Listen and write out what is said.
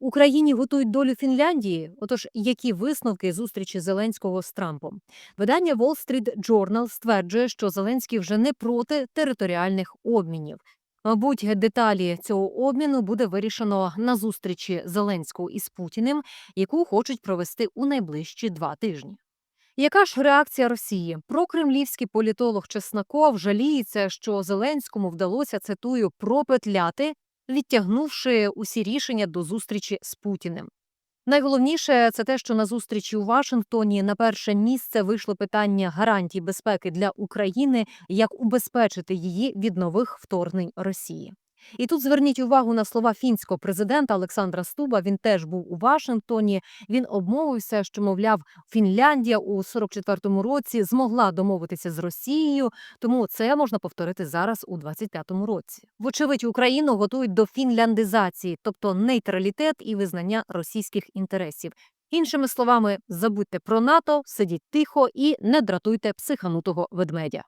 Україні готують долю Фінляндії. Отож, які висновки зустрічі Зеленського з Трампом? Видання Wall Street Journal стверджує, що Зеленський вже не проти територіальних обмінів. Мабуть, деталі цього обміну буде вирішено на зустрічі Зеленського із Путіним, яку хочуть провести у найближчі два тижні. Яка ж реакція Росії? Прокремлівський політолог Чесноков жаліється, що Зеленському вдалося цитую пропетляти, відтягнувши усі рішення до зустрічі з Путіним. Найголовніше це те, що на зустрічі у Вашингтоні на перше місце вийшло питання гарантій безпеки для України, як убезпечити її від нових вторгнень Росії. І тут зверніть увагу на слова фінського президента Олександра Стуба. Він теж був у Вашингтоні. Він обмовився, що мовляв, Фінляндія у 44-му році змогла домовитися з Росією, тому це можна повторити зараз у 25-му році. Вочевидь, Україну готують до фінляндизації, тобто нейтралітет і визнання російських інтересів. Іншими словами, забудьте про НАТО, сидіть тихо і не дратуйте психанутого ведмедя.